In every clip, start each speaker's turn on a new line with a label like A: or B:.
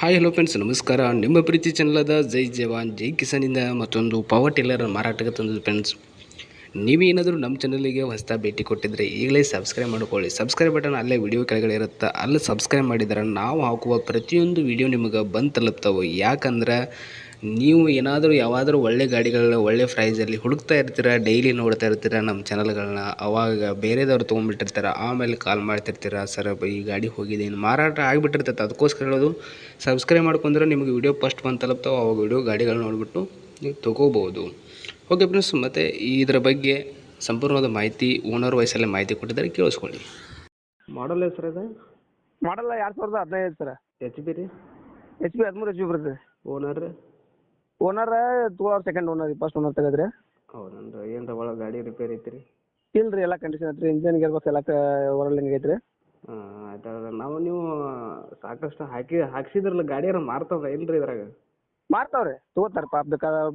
A: Hi hello friends ನಮಸ್ಕಾರ. ನಿಮ್ಮ ಪ್ರೀತಿ ಚಾನಲಾದ ಜೈ ಜವಾನ್, ಜೈ ಕಿಸಾನಿಂದ ಮತ್ತೊಂದು ಪವರ್ ಟಿಲ್ಲರ್ ಮಾರಾಟಕ್ಕೆ ತಂದಿದ್ದು ಫ್ರೆಂಡ್ಸ್ ನೀವೇನಾದರೂ ನಮ್ಮ ಚಾನಲಿಗೆ ಹೊಸ ಭೇಟಿ ಕೊಟ್ಟಿದ್ರೆ ಈಗಲೇ ಸಬ್ಸ್ಕ್ರೈಬ್ ಮಾಡ್ಕೊಳ್ಳಿ. ಸಬ್ಸ್ಕ್ರೈಬ್ ಬಟನ್ ಅಲ್ಲೇ ವಿಡಿಯೋ ಕೆಳಗಡೆ ಇರುತ್ತೆ? ಅಲ್ಲಿ ಸಬ್ಸ್ಕ್ರೈಬ್ ಮಾಡಿದ್ರೆ ನಾವು ಹಾಕುವ ಪ್ರತಿಯೊಂದು ವಿಡಿಯೋ ನಿಮಗೆ ಬಂದು ತಲುಪ್ತಾವೆ. ಯಾಕಂದ್ರೆ ನೀವು ಏನಾದರೂ ಯಾವಾದರೂ ಒಳ್ಳೆ ಗಾಡಿಗಳನ್ನ ಒಳ್ಳೆ ಪ್ರೈಸಲ್ಲಿ ಹುಡುಕ್ತಾ ಇರ್ತೀರ ಡೈಲಿ ನೋಡ್ತಾ ಇರ್ತೀರ ನಮ್ಮ ಚಾನಲ್ಗಳನ್ನ ಅವಾಗ ಬೇರೆದವ್ರು ತೊಗೊಂಡ್ಬಿಟ್ಟಿರ್ತಾರೆ ಆಮೇಲೆ ಕಾಲ್ ಮಾಡ್ತಿರ್ತೀರ ಸರ್ ಈ ಗಾಡಿ ಹೋಗಿದೆ ಇನ್ನು ಮಾರಾಟ ಆಗಿಬಿಟ್ಟಿರ್ತೈತೆ ಅದಕ್ಕೋಸ್ಕರ ಹೇಳೋದು. ಸಬ್ಸ್ಕ್ರೈಬ್ ಮಾಡ್ಕೊಂಡ್ರೆ ನಿಮಗೆ ವಿಡಿಯೋ ಫಸ್ಟ್ ಬಂದು ತಲುಪ್ತಾವೆ ಅವಾಗ ವಿಡಿಯೋ ಗಾಡಿಗಳನ್ನ ನೋಡಿಬಿಟ್ಟು ನೀವು ತೊಗೋಬೋದು ಓಕೆ ಫ್ರೆಂಡ್ಸ್ ಮತ್ತು ಇದರ ಬಗ್ಗೆ ಸಂಪೂರ್ಣವಾದ ಮಾಹಿತಿ ಓನರ್ ವಯಸ್ಸಲ್ಲೇ ಮಾಹಿತಿ ಕೊಟ್ಟಿದ್ದಾರೆ ಕೇಳಿಸ್ಕೊಳ್ಳಿ. ಮಾಡಲ್ ಹೆಸರು ಅದು
B: ಮಾಡಲ್ಲ ಎರಡು ಸಾವಿರದ ಹದಿನೈದು ಸರ್.
A: ಎಚ್ ಪಿ ರೀ?
B: ಎಚ್ ಪಿ ಹದಿಮೂರು ಎಚ್ ಪಿ ಬರ್ತದೆ.
A: ಓನರ್
B: ಓನರ್ ತೊಗೊಳೋರು ಸೆಕೆಂಡ್ ಓನರ್ ಫಸ್ಟ್ ಓನರ್ ತೆಗೆದ್ರೆ.
A: ಹೌದನ್ರಿ ಏನು ಒಳಗೆ ಗಾಡಿ ರಿಪೇರಿ ಐತ್ರಿ?
B: ಇಲ್ಲ ರೀ ಎಲ್ಲ ಕಂಡೀಷನ್ ಐತ್ರಿ ಗೇರ್ ಬಸ್ ಎಲ್ಲ ಓರಲಿಂಗ್ ಐತ್ರಿ.
A: ಹಾಂ ಆಯ್ತು ನಾವು ನೀವು ಸಾಕಷ್ಟು ಹಾಕಿ ಹಾಕ್ಸಿದ್ರಲ್ಲ ಗಾಡಿಯಾರ ಮಾರ್ತದ ಇಲ್ರಿ ಇದ್ರಾಗ?
B: ಮಾರ್ತಾವ್ರಿ ತಗೋತಾರ ಪಾಪ.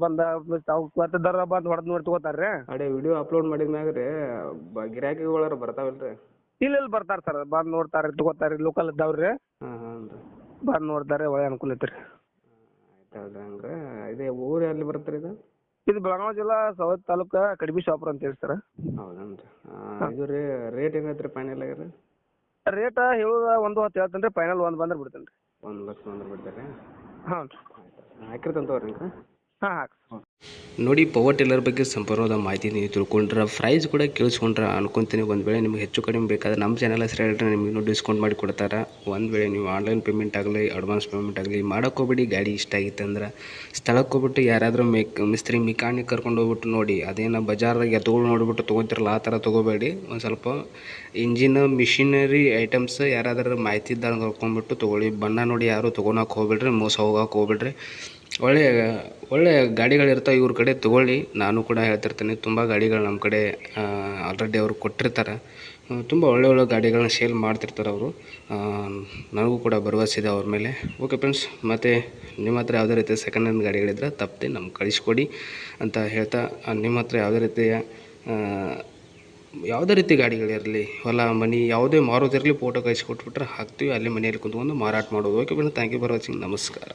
B: ಬಂದ ತಾವು ಬರ್ತಿದ್ದಾರ ಬಂದು ಹೊಡೆದು ನೋಡಿ ತಗೋತಾರ್ರಿ.
A: ಅದೇ ವಿಡಿಯೋ ಅಪ್ಲೋಡ್ ಮಾಡಿದ ಮ್ಯಾಗ ರೀ ಗಿರಾಕಿಗಳಾರ ಬರ್ತಾವಲ್ರಿ?
B: ಇಲ್ಲ ಇಲ್ಲಿ ಬರ್ತಾರ ಸರ್ ಬಂದ್ ನೋಡ್ತಾರೆ ತಗೋತಾರೆ ಲೋಕಲ್ ಇದ್ದಾವ್ರಿ
A: ಹಾಂ ಹಾಂ ರೀ
B: ಬಂದು ನೋಡ್ತಾರೆ ಒಳ್ಳೆ ಅನುಕೂಲ ಐತ್ರಿ.
A: ಹೌದು ಹಂಗ್ರೆ ಊರ್ ಊರು ಎಲ್ಲಿ ಬರುತ್ತೆ ಇದು?
B: ಇದು ಬೆಳಗಾವಿ ಜಿಲ್ಲಾ ಸವತ್ ತಾಲೂಕ ಕಡಿಬಿ ಶಾಪುರ ಅಂತ ಹೇಳಿ ಸರ್
A: ಹೌದನ್ರಿ ಇದು ರೀ ರೇಟ್ ಏನ್ ರೀ ಫೈನಲ್ ಆಗ್ರಿ
B: ರೇಟ್ ಹೇಳುದ ಒಂದು ಹತ್ತು ಹೇಳ್ತೇನೆ ರೀ ಫೈನಲ್ ಒಂದು ಬಂದ್ರೆ ಬಿಡ್ತೇನ್ರಿ. ಒಂದ್
A: ಒಂದು ಲಕ್ಷ ಬಂದ್ರೆ ಬಿಡ್ತಾರೆ
B: ಹಾಂ ರೀ
A: ಹಾಕಿರ್ತಂತವ್ರಿ
B: ಹಾ ಹಾಕಿ
A: ನೋಡಿ ಪವರ್ ಟಿಲ್ಲರ್ ಬಗ್ಗೆ ಸಂಪೂರ್ಣವಾದ ಮಾಹಿತಿ ನೀವು ತಿಳ್ಕೊಂಡ್ರೆ ಪ್ರೈಸ್ ಕೂಡ ಕೇಳಿಸ್ಕೊಂಡ್ರೆ ಅನ್ಕೊಂತೀನಿ. ಒಂದು ವೇಳೆ ನಿಮಗೆ ಹೆಚ್ಚು ಕಡಿಮೆ ಬೇಕಾದ್ರೆ ನಮ್ಮ ಚಾನಲ್ ಹೆಸರು ಹೇಳಿದ್ರೆ ನಿಮಗೆ ಡಿಸ್ಕೌಂಟ್ ಮಾಡಿ ಕೊಡ್ತಾರೆ. ಒಂದು ವೇಳೆ ನೀವು ಆನ್ಲೈನ್ ಪೇಮೆಂಟ್ ಆಗಲಿ ಅಡ್ವಾನ್ಸ್ ಪೇಮೆಂಟ್ ಆಗಲಿ ಮಾಡೋಕ್ಕೋಗ್ಬೇಡಿ ಗಾಡಿ ಇಷ್ಟ ಆಗಿತ್ತು ಅಂದ್ರೆ ಸ್ಥಳಕ್ಕೆ ಹೋಗ್ಬಿಟ್ಟು ಯಾರಾದರೂ ಮೇಕ್ ಮಿಸ್ತ್ರಿ ಮಿಕಾನಿಕ್ ಕರ್ಕೊಂಡು ಹೋಗ್ಬಿಟ್ಟು ನೋಡಿ. ಅದೇನು ಬಜಾರ್ದಾಗ ಎತ್ತುಗಳು ನೋಡಿಬಿಟ್ಟು ತೊಗೊತಿರಲ್ಲ, ಆ ಥರ ತೊಗೋಬೇಡಿ. ಒಂದು ಸ್ವಲ್ಪ ಇಂಜಿನ್ ಮಿಷಿನರಿ ಐಟಮ್ಸ್ ಯಾರಾದರೂ ಮಾಹಿತಿ ಇದ್ದಾಗ ಕರ್ಕೊಂಡ್ಬಿಟ್ಟು ತೊಗೊಳ್ಳಿ. ಬಣ್ಣ ನೋಡಿ ಯಾರು ತೊಗೊಳಕ್ಕೆ ಹೋಗ್ಬೇಡ್ರಿ, ಮೋಸ ಹೋಗಕ್ಕೆ ಹೋಗ್ಬೇಡ್ರಿ. ಒಳ್ಳೆ ಒಳ್ಳೆಯ ಗಾಡಿಗಳಿರ್ತಾವೆ ಇವ್ರ ಕಡೆ ತೊಗೊಳ್ಳಿ. ನಾನು ಕೂಡ ಹೇಳ್ತಿರ್ತೀನಿ, ತುಂಬ ಗಾಡಿಗಳು ನಮ್ಮ ಕಡೆ ಆಲ್ರೆಡಿ ಅವರು ಕೊಟ್ಟಿರ್ತಾರೆ. ತುಂಬ ಒಳ್ಳೆ ಒಳ್ಳೆ ಗಾಡಿಗಳನ್ನ ಸೇಲ್ ಮಾಡ್ತಿರ್ತಾರೆ ಅವರು. ನನಗೂ ಕೂಡ ಭರವಸೆ ಇದೆ ಅವ್ರ ಮೇಲೆ. ಓಕೆ ಫ್ರೆಂಡ್ಸ್ ಮತ್ತು ನಿಮ್ಮ ಹತ್ರ ಯಾವುದೇ ರೀತಿಯ ಸೆಕೆಂಡ್ ಹ್ಯಾಂಡ್ ಗಾಡಿಗಳಿದ್ರೆ ತಪ್ಪದೆ ನಮ್ಗೆ ಕಳಿಸ್ಕೊಡಿ ಅಂತ ಹೇಳ್ತಾ ನಿಮ್ಮ ಹತ್ರ ಯಾವುದೇ ರೀತಿಯ ಯಾವುದೇ ರೀತಿ ಗಾಡಿಗಳಿರಲಿ, ಹೊಲ, ಮನೆ, ಯಾವುದೇ ಮಾರೋದಿರಲಿ ಫೋಟೋ ಕಳಿಸ್ಕೊಟ್ಬಿಟ್ರೆ ಹಾಕ್ತೀವಿ. ಅಲ್ಲಿ ಮನೆಯಲ್ಲಿ ಕುಂತ್ಕೊಂಡು ಮಾರಾಟ ಮಾಡೋದು. Okay friends thank you for watching ನಮಸ್ಕಾರ.